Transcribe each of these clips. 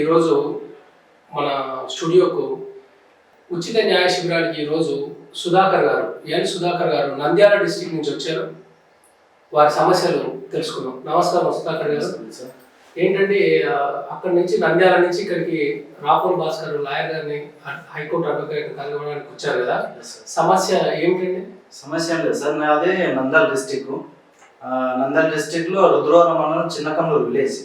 ఈరోజు మన స్టూడియోకు ఉచిత న్యాయ శిబిరానికి ఈరోజు సుధాకర్ గారు ఎన్ సుధాకర్ గారు నంద్యాల డిస్టిక్ నుంచి వచ్చారు. వారి సమస్యలు తెలుసుకుందాం. నమస్కారం సుధాకర్ గారు. ఏంటంటే అక్కడి నుంచి నంద్యాల నుంచి ఇక్కడికి రాపూర్ భాస్కర్ లాయర్ గారిని హైకోర్టు అడ్వకేట్ కలవడానికి వచ్చారు కదా. సమస్య ఏమిటండి? సమస్య లేదు సార్ నాది నందల్ డిస్టిక్ నందల్ డిస్టిక్లో రుద్రవరం మండలం చిన్నకన్నూరు విలేజ్.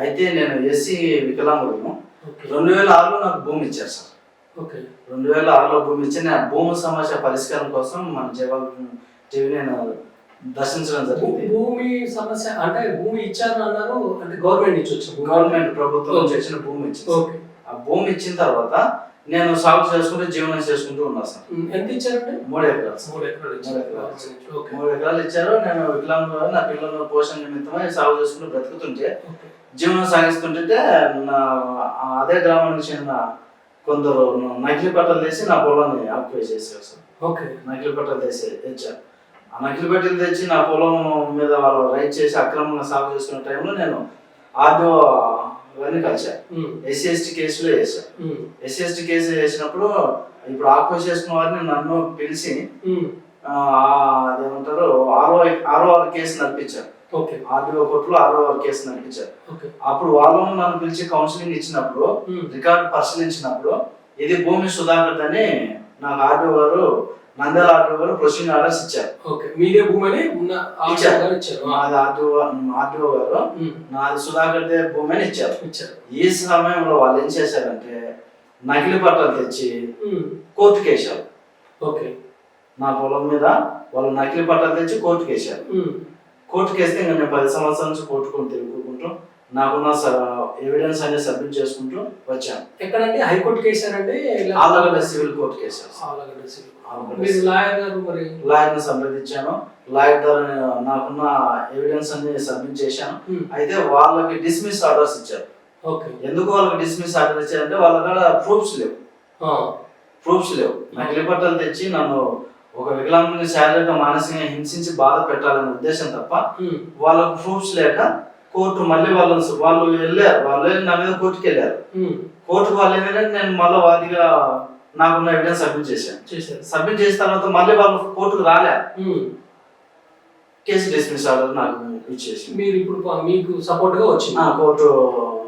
అయితే నేను ఎస్సీ వికలాంగుడును. ఓకే. రెండు వేల ఆరులో నాకు భూమి ఇచ్చారు సార్. ఓకే. రెండు వేల ఆరులో భూమి ఇచ్చి నేను భూమి సమస్య పరిష్కారం కోసం మన జవాబు టీవీ నేను దర్శించడం జరిగింది. భూమి సమస్య అంటే భూమి ఇచ్చారు అన్నారు అంటే గవర్నమెంట్ భూమి. గవర్నమెంట్ ప్రభుత్వం వచ్చిన భూమి ఇచ్చింది ఆ భూమి ఇచ్చిన తర్వాత నేను సాగు చేసుకుంటూ జీవనం చేసుకుంటూ ఉన్నా సార్. ఎంత ఇచ్చారండి? మూడు ఎకరాలు. మూడు ఎకరాలు ఇచ్చారు. మూడు ఎకరాలు ఇచ్చారు. నేను వికలాంగుడు నా పిల్లల పోషణ నిమిత్తమై సాగు చేసుకుంటూ బ్రతుకుతుంటే జీవనం సాగిస్తుంటే నా అదే గ్రామానికి చెందిన కొందరు నకిలీ పట్టలు తీసి నా పొలాన్ని ఆక్యుపై చేశారు సార్. ఓకే. నకిలీ పట్టలు తెచ్చి తెచ్చారు. ఆ నకిలీ పట్టలు తెచ్చి నా పొలం మీద వాళ్ళు రైట్ చేసి అక్రమంగా సాగు చేసుకునే టైంలో నేను ఆర్డీఓ అవన్నీ ఉమ్, ఎస్సీ ఎస్టీ కేసులో వేసాను ఉమ్, ఎస్సీ ఎస్టీ కేసు వేసినప్పుడు ఇప్పుడు ఆక్యుపై చేసుకున్న వారిని నన్ను పిలిచి అదేమంటారు ఆరో ఆరో ఆరు కేసు నడిపించారు. ఓకే. ఆర్డీఓ కోర్టులో ఆరో ఆరు కేసు నడిపించారు. అప్పుడు వాళ్ళు నన్ను పిలిచి కౌన్సిలింగ్ ఇచ్చినప్పుడు రికార్డు పరిశీలించినప్పుడు ఇది భూమి సుధాకర్ అని నాకు ఆర్డీఓ గారు నంద్యాల ఆర్డీఓ గారు ప్రొసీడింగ్ ఆర్డర్స్ ఇచ్చారు. ఓకే. మీదే భూమి అని ఉన్న ఇచ్చారు. నాది గారు నాది సుధాకర్ దే భూమి అని ఇచ్చారు. ఇచ్చారు. ఈ సమయంలో వాళ్ళు ఏం చేశారంటే నకిలీ పట్టాలు తెచ్చి ఉమ్, కోర్టుకు వేశారు ఓకే. నా పొలం మీద వాళ్ళు నకిలీ పట్టాలు తెచ్చి కోర్టుకు వేశారు ఉమ్, కోర్టుకి వేస్తే ఇంకా నేను పది సంవత్సరాల నుంచి కోర్టుకొని తిరుగుకుంటూ నాకున్న ఎవిడెన్స్ అనేది సబ్మిట్ చేసుకుంటూ వచ్చాను. ఎక్కడండి? High court కేసారండి? Allagadda civil court case. Allagadda civil. Lawyer గారు మరి? లాయర్ని సంప్రదించాను. లాయర్ ద్వారా నేను నాకున్న ఎవిడెన్స్ అన్ని సబ్మిట్ చేశాను. అయితే వాళ్ళకి డిస్మిస్ ఆర్డర్స్ ఇచ్చారు. ఓకే. ఎందుకు వాళ్ళకి డిస్మిస్ ఆర్డర్ ఇచ్చారంటే వాళ్ళ కాడ ప్రూఫ్స్ లేవు. ప్రూఫ్స్ లేవు. నకిలీ పట్టాలు తెచ్చి నన్ను ఒక వికలాంగుని శారీరక మానసికంగా హింసించి బాధ పెట్టాలనే ఉద్దేశం తప్ప వాళ్ళకు ప్రూఫ్స్ లేక కోర్టు మళ్ళీ వాళ్ళు వాళ్ళు వెళ్ళారు. వాళ్ళు వెళ్ళి నా మీద కోర్టుకి వెళ్ళారు. ఉమ్, కోర్టుకు వాళ్ళు ఏంటంటే నేను మళ్ళీ వాదిగా నాకున్న ఎవిడెన్స్ సబ్మిట్ చేశాను. చేశారు. సబ్మిట్ చేసిన తర్వాత మళ్ళీ వాళ్ళు కోర్టుకు రాలే. ఉమ్, కేసు డిస్మిస్ ఆర్డర్ నాకు ఇచ్చేసి మీరు ఇప్పుడు ప- మీకు సపోర్ట్గా వచ్చింది. ఆ కోర్టు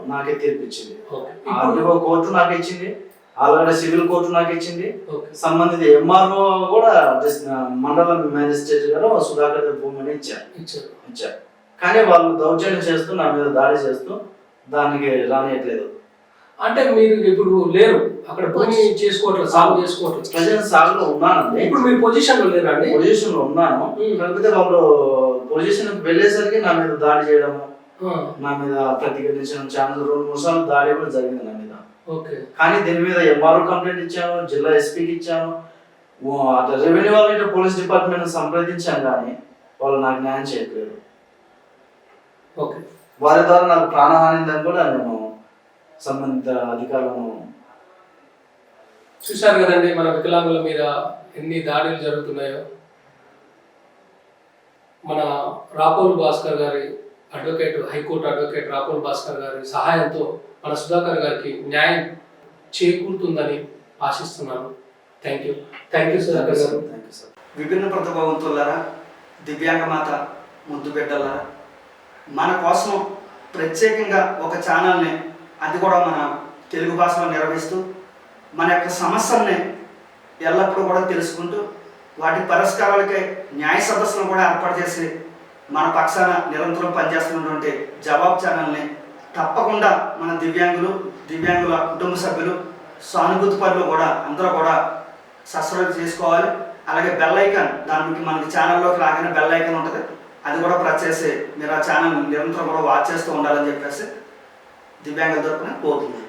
నాకే తీర్పు ఇచ్చింది. ఓకే. ఇప్పుడు ఆర్డీఓ కోర్టు నాకు ఇచ్చింది. ఆల్రెడీ సివిల్ కోర్టు నాకు ఇచ్చింది. ఓకే. సంబంధిత ఎంఆర్ఓ కూడా జస్ట్ మండల మ్యాజిస్ట్రేట్ గారు సుధాకర్ భూమిని ఇచ్చారు. ఇచ్చారు. ఇచ్చారు. కానీ వాళ్ళు దౌర్జన్యం చేస్తూ నా మీద దాడి చేస్తూ దానికి రానియట్లేదు. అంటే మీరు ఇప్పుడు లేరు. అక్కడ భూమి చేసుకోవట్లేదు సాగు చేసుకోవట్లేదు ప్రజెంట్ సాగులో ఉన్నానండి. ఇప్పుడు మీరు పొజిషన్లో లేరా అండి? పొజిషన్లో ఉన్నాను. ఉమ్. కాకపోతే వాళ్ళు పొజిషన్ వెళ్ళేసరికి నా మీద దాడి చేయడము నా మీద ప్రతిఘటించడం ఛానల్ రెండు మూడు సార్లు దాడి కూడా జరిగింది నా మీద. ఓకే. కానీ దీని మీద ఎంఆర్ఓ కంప్లైంట్ ఇచ్చాను జిల్లా ఎస్పీకి ఇచ్చాను అటు రెవెన్యూ వాళ్ళు పోలీస్ డిపార్ట్మెంట్ సంప్రదించాను కానీ వాళ్ళు నాకు న్యాయం చేయట్లేదు. ఓకే. వారి ద్వారా నాకు ప్రాణహాని కూడా నేను సంబంధిత అధికారులను చూశారు కదండి మన వికలాంగుల మీద ఎన్ని దాడులు జరుగుతున్నాయో. మన రాపోల్ భాస్కర్ గారి advocate high court advocate Rapol Bhaskar గారి సహాయంతో మన సుధాకర్ గారికి న్యాయం చేకూరుతుందని ఆశిస్తున్నాను. Thank you. Thank you Sudhakar గారు. Thank you sir. విభిన్న ప్రతిభావంతులారా దివ్యాంగ మాత ముద్దు బిడ్డలారా మన కోసం ప్రత్యేకంగా ఒక ఛానల్ని అది కూడా మన తెలుగు భాషలో నిర్వహిస్తూ మన యొక్క సమస్యల్ని ఎల్లప్పుడూ కూడా తెలుసుకుంటూ వాటి పరిష్కారాలకై న్యాయ సదస్సులను కూడా ఏర్పాటు చేసి మన పక్షాన నిరంతరం పనిచేస్తున్నటువంటి జవాబు ఛానల్ని తప్పకుండా మన దివ్యాంగులు దివ్యాంగుల కుటుంబ సభ్యులు సానుభూతి పనులు కూడా అందరూ కూడా సబ్స్క్రైబ్ చేసుకోవాలి. అలాగే బెల్ ఐకాన్ దానికి మనకి ఛానల్లోకి రాగానే బెల్ ఐకాన్ ఉంటుంది. అది కూడా ప్రెస్ చేసి మీరు ఆ ఛానల్ నిరంతరం కూడా వాచ్ చేస్తూ ఉండాలని చెప్పేసి దివ్యాంగుల తరపున పోతుంది